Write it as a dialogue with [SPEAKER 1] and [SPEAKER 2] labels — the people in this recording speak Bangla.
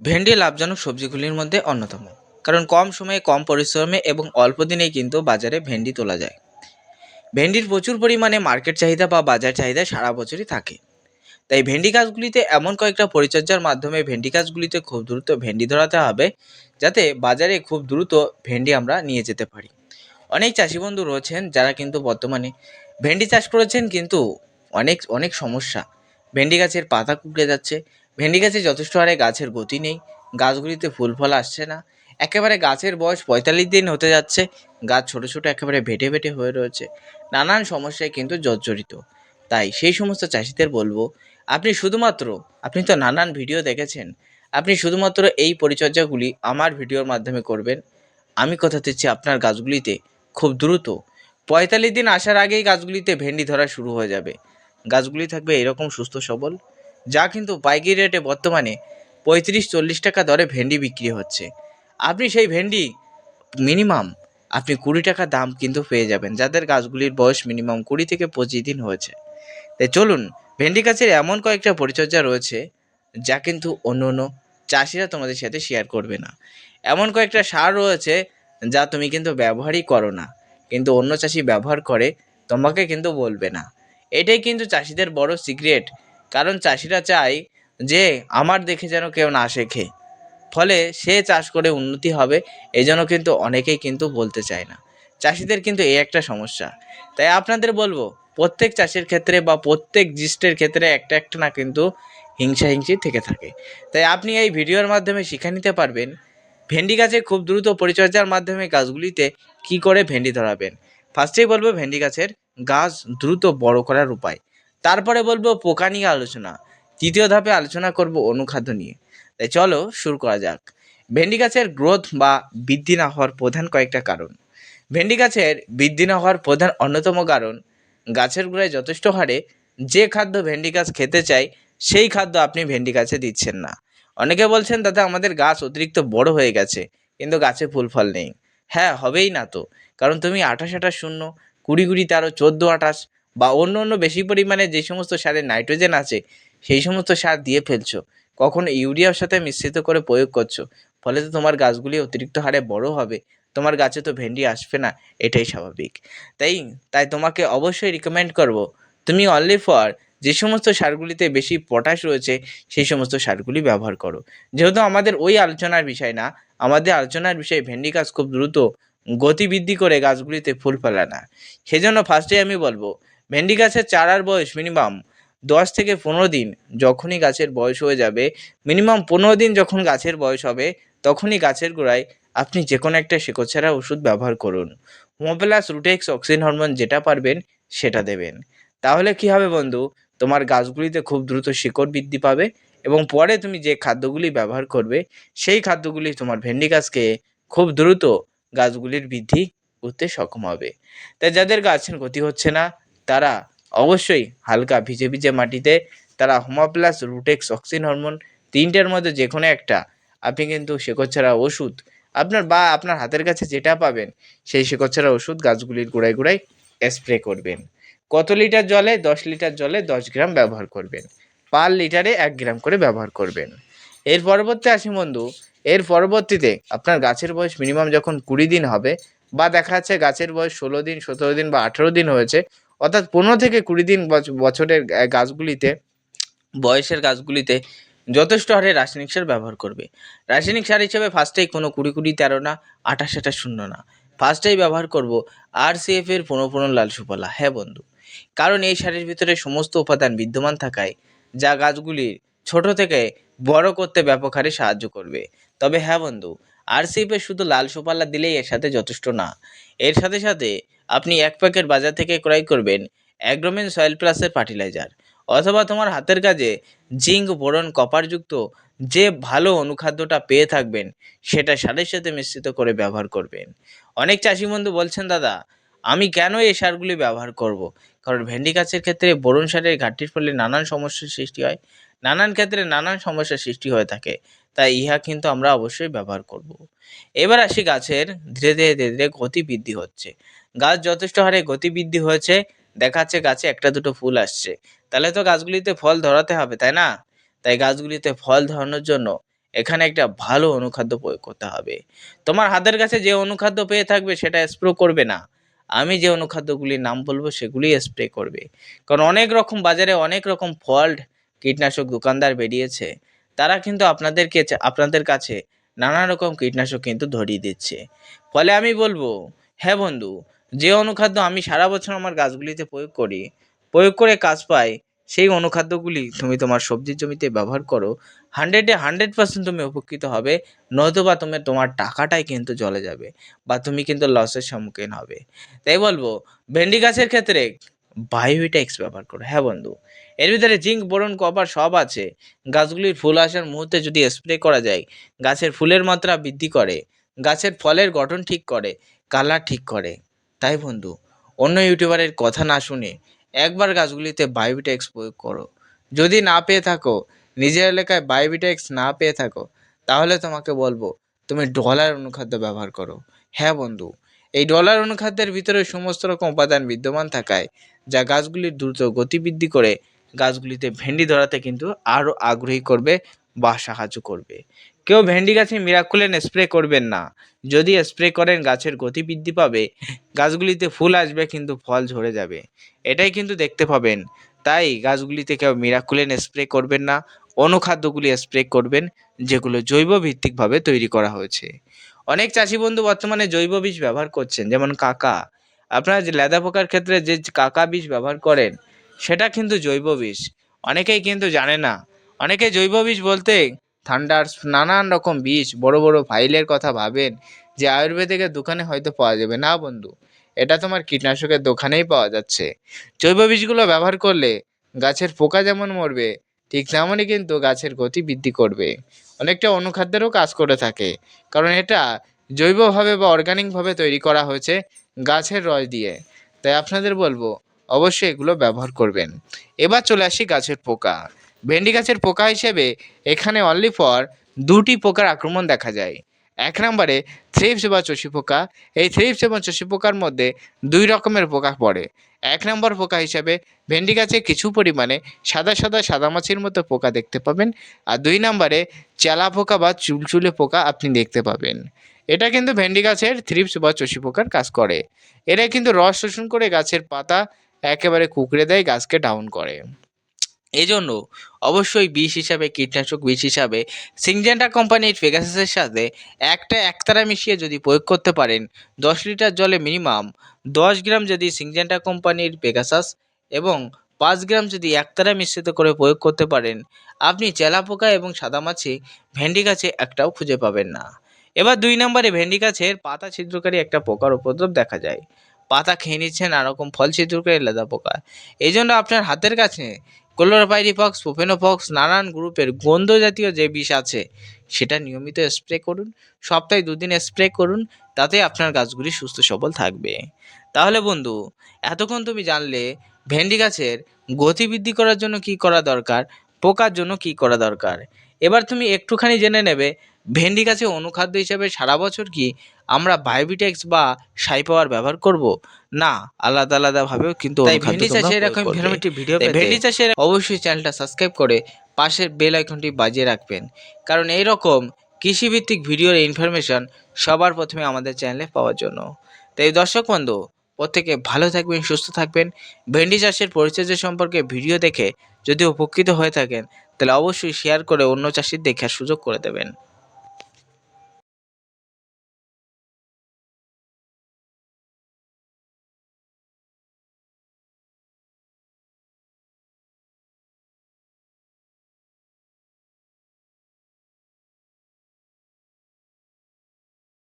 [SPEAKER 1] ভেন্ডি লাভজনক সবজিগুলির মধ্যে অন্যতম। কারণ কম সময়ে কম পরিশ্রমে এবং অল্প দিনেই কিন্তু বাজারে ভেন্ডি তোলা যায়। ভেন্ডির প্রচুর পরিমাণে মার্কেট চাহিদা বা বাজার চাহিদা সারা বছরই থাকে। তাই ভেন্ডি গাছগুলিতে এমন কয়েকটা পরিচর্যার মাধ্যমে ভেন্ডি গাছগুলিতে খুব দ্রুত ভেন্ডি ধরাতে হবে, যাতে বাজারে খুব দ্রুত ভেন্ডি আমরা নিয়ে যেতে পারি। অনেক চাষি বন্ধু রয়েছেন যারা কিন্তু বর্তমানে ভেন্ডি চাষ করেছেন কিন্তু অনেক অনেক সমস্যা। ভেন্ডি গাছের পাতা কুকড়ে যাচ্ছে ভেন্ডি গাছে যথেষ্ট হারে গাছের গতি নেই। গাছগুলিতে ফুল ফল আসছে না। একেবারে গাছের বয়স পঁয়তাল্লিশ দিন হতে যাচ্ছে। গাছ ছোট ছোট একেবারে ভেটে ভেটে হয়ে রয়েছে। নানান সমস্যায় কিন্তু জর্জরিত। তাই সেই সমস্ত চাষিদের বলব, আপনি শুধুমাত্র, আপনি তো নানান ভিডিও দেখেছেন, আপনি শুধুমাত্র এই পরিচর্যাগুলি আমার ভিডিওর মাধ্যমে করবেন। আমি কথা দিচ্ছি আপনার গাছগুলিতে খুব দ্রুত। পঁয়তাল্লিশ দিন আসার আগেই গাছগুলিতে ভেন্ডি ধরা শুরু হয়ে যাবে। গাছগুলি থাকবে এরকম সুস্থ সবল। যা কিন্তু পাইকারি রেটে বর্তমানে পঁয়ত্রিশ, চল্লিশ টাকা দরে ভেন্ডি বিক্রি হচ্ছে। আপনি সেই ভেন্ডি মিনিমাম আপনি কুড়ি টাকা দাম কিন্তু পেয়ে যাবেন, যাদের গাছগুলির বয়স মিনিমাম কুড়ি থেকে পঁচিশ দিন হয়েছে। তাই চলুন, ভেন্ডি গাছের এমন কয়েকটা পরিচর্যা রয়েছে, যা কিন্তু অন্য অন্য চাষিরা তোমাদের সাথে শেয়ার করবে না। এমন কয়েকটা সার রয়েছে, যা তুমি কিন্তু ব্যবহারই করো না, কিন্তু অন্য চাষি ব্যবহার করে, তোমাকে কিন্তু বলবে না। এটাই কিন্তু চাষিদের বড় সিক্রেট কারণ চাষিরা চায় যে আমার দেখে যেন কেউ না শেখে। ফলে সে চাষ করে উন্নতি হবে এই জন্য কিন্তু অনেকেই কিন্তু বলতে চায় না। চাষিদের কিন্তু এই একটা সমস্যা। তাই আপনাদের বলব, প্রত্যেক চাষের ক্ষেত্রে বা প্রত্যেক জিস্টের ক্ষেত্রে একটা একটা না কিন্তু হিংসা হিংসি থেকে থাকে। তাই আপনি এই ভিডিওর মাধ্যমে শিখে নিতে পারবেন, ভেন্ডি গাছে খুব দ্রুত পরিচর্যার মাধ্যমে গাছগুলিতে কি করে ভেন্ডি ধরাবেন। ফার্স্টেই বলব, ভেন্ডি গাছের গাছ দ্রুত বড় করার উপায়। তারপরে বলব পোকা নিয়ে আলোচনা। তৃতীয় ধাপে আলোচনা করব অনুখাদ্য নিয়ে। তাই চলো শুরু করা যাক। ভেন্ডি গাছের গ্রোথ বা বৃদ্ধি না হওয়ার প্রধান কয়েকটা কারণ। ভেন্ডি গাছের বৃদ্ধি না হওয়ার প্রধান অন্যতম কারণ, গাছের গোড়ায় যথেষ্ট হারে যে খাদ্য ভেন্ডি গাছ খেতে চায়, সেই খাদ্য আপনি ভেন্ডি গাছে দিচ্ছেন না। অনেকে বলছেন, দাদা, আমাদের গাছ অতিরিক্ত বড় হয়ে গেছে, কিন্তু গাছে ফুল ফল নেই। হ্যাঁ হবেই না তো। কারণ তুমি আঠাশ আঠাশ শূন্য, কুড়ি কুড়ি তেরো, চোদ্দ আঠাশ বা অন্য অন্য বেশি পরিমাণে যে সমস্ত সারে নাইট্রোজেন আছে, সেই সমস্ত সার দিয়ে ফেলছো। কখনো ইউরিয়ার সাথে মিশ্রিত করে প্রয়োগ করছ। ফলে তো তোমার গাছগুলি অতিরিক্ত হারে বড় হবে। তোমার গাছে তো ভেন্ডি আসবে না, এটাই স্বাভাবিক। তাই তাই তোমাকে অবশ্যই রিকমেন্ড করব, তুমি অনলি ফর যে সমস্ত সারগুলিতে বেশি পটাশ রয়েছে, সেই সমস্ত সারগুলি ব্যবহার করো। যেহেতু আমাদের ওই আলোচনার বিষয় না, আমাদের আলোচনার বিষয় ভেন্ডি গাছ খুব দ্রুত গতিবৃদ্ধি করে গাছগুলিতে ফুল ফেলে না। সেজন্য ফার্স্টে আমি বলব ভেন্ডি গাছের চারার বয়স মিনিমাম দশ থেকে পনেরো দিন, যখনই গাছের বয়স হয়ে যাবে মিনিমাম পনেরো দিন যখন গাছের বয়স হবে, তখনই গাছের গোড়ায় আপনি যে কোনো একটা শেকড়ছাড়া ওষুধ ব্যবহার করুন। হোমোপ্লাস রুটেক্স অক্সিজেন হরমোন যেটা পারবেন, সেটা দেবেন। তাহলে কি হবে বন্ধু? তোমার গাছগুলিতে খুব দ্রুত শিকড় বৃদ্ধি পাবে এবং পরে তুমি যে খাদ্যগুলি ব্যবহার করবে, সেই খাদ্যগুলি তোমার ভেন্ডি গাছকে খুব দ্রুত গাছগুলির বৃদ্ধি করতে সক্ষম হবে। তাই যাদের গাছের ক্ষতি হচ্ছে না তারা অবশ্যই হালকা ভিজে ভিজে মাটিতে, তারা হোমোপ্লাস রুটেক্স অক্সিন হরমোন তিনটের মধ্যে যে কোনো একটা। আপনি কিন্তু শেকড় ছাড়া ওষুধ, আপনার বা আপনার হাতের কাছে যেটা পাবেন, সেই শেকড় ছাড়া ওষুধ গাছগুলির গোড়ায় গোড়ায় স্প্রে করবেন। কত লিটার জলে? দশ লিটার জলে দশ গ্রাম ব্যবহার করবেন। পার লিটারে এক গ্রাম করে ব্যবহার করবেন। এর পরবর্তী আসি বন্ধু, এর পরবর্তীতে আপনার গাছের বয়স মিনিমাম যখন কুড়ি দিন হবে, বা দেখা যাচ্ছে গাছের বয়স ষোলো দিন, সতেরো দিন বা আঠেরো দিন হয়েছে অর্থাৎ পনেরো থেকে কুড়ি দিন বছ- বছরের গাছগুলিতে, বয়সের গাছগুলিতে যথেষ্ট হারে রাসায়নিক সার ব্যবহার করবে। রাসায়নিক সার হিসেবে ফার্স্টেই কোনো কুড়ি কুড়ি তেরো না, আঠাশ আঠাশ শূন্য না। ফার্স্টেই ব্যবহার করব আর এর পনেরো পনেরো লাল সুফলা। হ্যাঁ বন্ধু, কারণ এই সারের ভিতরে সমস্ত উপাদান বিদ্যমান থাকায় যা গাছগুলির ছোট থেকে বড় করতে ব্যাপক হারে সাহায্য করবে। তবে হ্যাঁ বন্ধু আর সিএফের শুধু লাল সুপাল্লা দিলেই এর সাথে যথেষ্ট না। এর সাথে সাথে আপনি এক প্যাকেট বাজার থেকে ক্রয় করবেন অ্যাগ্রোমেন সয়েল প্লাসের ফার্টিলাইজার অথবা তোমার হাতের কাজে জিঙ্ক, বোরন কপারযুক্ত যে ভালো অনুখাদ্যটা পেয়ে থাকবেন সেটা সারের সাথে মিশ্রিত করে ব্যবহার করবেন। অনেক চাষি বন্ধু বলছেন, দাদা, আমি কেন এই সারগুলি ব্যবহার করব। কারণ ভেন্ডি গাছের ক্ষেত্রে বোরন সারের ঘাটতির ফলে নানান সমস্যার সৃষ্টি হয়। নানান ক্ষেত্রে নানান সমস্যার সৃষ্টি হয়ে থাকে। তাই ইহা কিন্তু আমরা অবশ্যই ব্যবহার করব। এবার আসি গাছের ধীরে ধীরে ধীরে ধীরে গতি বৃদ্ধি হচ্ছে। গাছ যথেষ্ট হারে গতি বৃদ্ধি হয়েছে, দেখা যাচ্ছে গাছে একটা দুটো ফুল আসছে। তাহলে তো গাছগুলিতে ফল ধরাতে হবে, তাই না? তাই গাছগুলিতে ফল ধরানোর জন্য এখানে একটা ভালো অনুখাদ্য প্রয়োগ করতে হবে। তোমার হাতের কাছে যে অনুখাদ্য পেয়ে থাকবে সেটা স্প্রে করবে না। আমি যে অনুখাদ্যগুলির নাম বলব সেগুলি স্প্রে করবে। কারণ অনেক রকম বাজারে অনেক রকম ফল্ট কীটনাশক দোকানদার বেরিয়েছে। তারা কিন্তু আপনাদেরকে আপনাদের কাছে নানা রকম কীটনাশক কিন্তু ধরিয়ে দিচ্ছে। ফলে আমি বলব হ্যাঁ বন্ধু, যে অনুখাদ্য আমি সারা বছর আমার গাছগুলিতে প্রয়োগ করি, প্রয়োগ করে কাজ পাই, সেই অনুখাদ্যগুলি তুমি তোমার সবজির জমিতে ব্যবহার করো, হান্ড্রেডে হান্ড্রেড পার্সেন্ট তুমি উপকৃত হবে, নয়তোবা তুমি, তোমার টাকাটাই কিন্তু জলে যাবে, বা তুমি কিন্তু লসের সম্মুখীন হবে। তাই বলব, ভেন্ডি গাছের ক্ষেত্রে বায়োভিটা এক্স ব্যবহার করো। হ্যাঁ বন্ধু, এর ভিতরে জিঙ্ক, বোরন, কপার সব আছে। গাছগুলির ফুল আসার মুহূর্তে যদি স্প্রে করা যায়, গাছের ফুলের মাত্রা বৃদ্ধি করে, গাছের ফলের গঠন ঠিক করে কালার ঠিক করে। তাই বন্ধু, অন্য ইউটিউবারের কথা না শুনে একবার গাছগুলিতে বায়োভিটেক্স প্রয়োগ করো। যদি না পেয়ে থাকো, নিজের এলাকায় বায়োভিটেক্স না পেয়ে থাকো, তাহলে তোমাকে বলব, তুমি ডলার অনুখাদ্য ব্যবহার করো। হ্যাঁ বন্ধু এই ডলার অনুখাদ্যের ভিতরে সমস্ত রকম উপাদান বিদ্যমান থাকায়, যা গাছগুলির দ্রুত গতিবৃদ্ধি করে, গাছগুলিতে ভেন্ডি ধরাতে কিন্তু আরও আগ্রহী করবে বা সাহায্য করবে। কেউ ভেন্ডি গাছে মিরাকুলেন স্প্রে করবেন না। যদি স্প্রে করেন, গাছের গতি বৃদ্ধি পাবে, গাছগুলিতে ফুল আসবে, কিন্তু ফল ঝরে যাবে। এটাই কিন্তু দেখতে পাবেন। তাই গাছগুলিতে কেউ মিরাকুলেন স্প্রে করবেন না, অনুখাদ্যগুলি স্প্রে করবেন, যেগুলো জৈব ভিত্তিকভাবে তৈরি করা হয়েছে। অনেক চাষি বন্ধু বর্তমানে জৈব বীজ ব্যবহার করছেন, যেমন কাকা। আপনারা যে লেদা পোকার ক্ষেত্রে যে কাকা বীজ ব্যবহার করেন, সেটা কিন্তু জৈব বীজ। অনেকেই কিন্তু জানে না। অনেকে জৈব বীজ বলতে থান্ডার নানান রকম বীজ, বড় বড় ফাইলের কথা ভাবেন যে আয়ুর্বেদিকের দোকানে হয়তো পাওয়া যাবে। না বন্ধু, এটা তোমার কীটনাশকের দোকানেই পাওয়া যাচ্ছে। জৈব বীজগুলো ব্যবহার করলে গাছের পোকা যেমন মরবে, ঠিক তেমনই কিন্তু গাছের গতি বৃদ্ধি করবে। অনেকটা অনুখাদ্যেরও কাজ করে থাকে। কারণ এটা জৈবভাবে বা অর্গানিকভাবে তৈরি করা হয়েছে গাছের রস দিয়ে। তাই আপনাদের বলব, অবশ্যই এগুলো ব্যবহার করবেন। এবার চলে আসি গাছের পোকা। ভেন্ডি গাছের পোকা হিসেবে এখানে অনলি ফর দুটি পোকার আক্রমণ দেখা যায়। এক নম্বরে থ্রিপস বা চষি পোকা। এই থ্রিপস এবং চষি পোকার মধ্যে দুই রকমের পোকা পড়ে। এক নম্বর পোকা হিসাবে ভেন্ডি গাছে কিছু পরিমাণে সাদা সাদা সাদা সাদামাছির মতো পোকা দেখতে পাবেন। আর দুই নম্বরে চেলা পোকা বা চুলচুলে পোকা আপনি দেখতে পাবেন। এটা কিন্তু ভেন্ডি গাছের থ্রিপস বা চষি পোকার কাজ করে। এরা কিন্তু রস শোষণ করে গাছের পাতা একেবারে কুকড়ে দেয়, গাছকে ডাউন করে। এই জন্য অবশ্যই বিষ হিসাবে, কীটনাশক বিষ হিসাবে সিংজেন্টা কোম্পানির পেগাসাসের সাথে একটা একতারা মিশিয়ে যদি প্রয়োগ করতে পারেন, দশ লিটার জলে মিনিমাম দশ গ্রাম যদি সিংজেন্টা কোম্পানির পেগাসাস এবং পাঁচ গ্রাম যদি একতারা মিশ্রিত করে প্রয়োগ করতে পারেন, আপনি চেলা পোকা এবং সাদা মাছি ভেন্ডি গাছে একটাও খুঁজে পাবেন না। এবার দুই নম্বরে ভেন্ডি গাছের পাতা ছিদ্রকারী একটা পোকার উপদ্রব দেখা যায়। পাতা খেয়ে নিচ্ছে নানা রকম ফল ছিদ্রকারী লেদা পোকা। এই জন্য আপনার হাতের কাছে ক্লোরোপাইরিফক্স প্রোফেনোফক্স নানান গ্রুপের গন্ধ জাতীয় যে বিষ আছে, সেটা নিয়মিত স্প্রে করুন। সপ্তাহে দুদিন স্প্রে করুন, তাতে আপনার গাছগুলি সুস্থ সবল থাকবে। তাহলে বন্ধু, এতক্ষণ তুমি জানলে ভেন্ডি গাছের গতি বৃদ্ধি করার জন্য কি করা দরকার, পোকার জন্য কি করা দরকার। এবার তুমি একটুখানি জেনে নেবে ভেন্ডি গাছে অনুখাদ্য হিসাবে সারা বছর কি আমরা বায়োবিটেক্স বা সাই পাওয়ার ব্যবহার করব? না আলাদা আলাদা ভাবেও কিন্তু
[SPEAKER 2] তাই ভেন্ডি চাষে এরকম। ইনফরমেটিভ ভিডিও
[SPEAKER 1] ভেন্ডি চাষের অবশ্যই চ্যানেলটা সাবস্ক্রাইব করে পাশের বেল আইকনটি বাজিয়ে রাখবেন। কারণ এই রকম কৃষিভিত্তিক ভিডিওর ইনফরমেশন সবার প্রথমে আমাদের চ্যানেলে পাওয়ার জন্য। তাই দর্শক বন্ধু প্রত্যেকে ভালো থাকবেন সুস্থ থাকবেন। ভেন্ডি চাষের পরিচর্যা সম্পর্কে ভিডিও দেখে যদি উপকৃত হয়ে থাকেন তাহলে অবশ্যই শেয়ার করে অন্য চাষির দেখার সুযোগ করে দেবেন।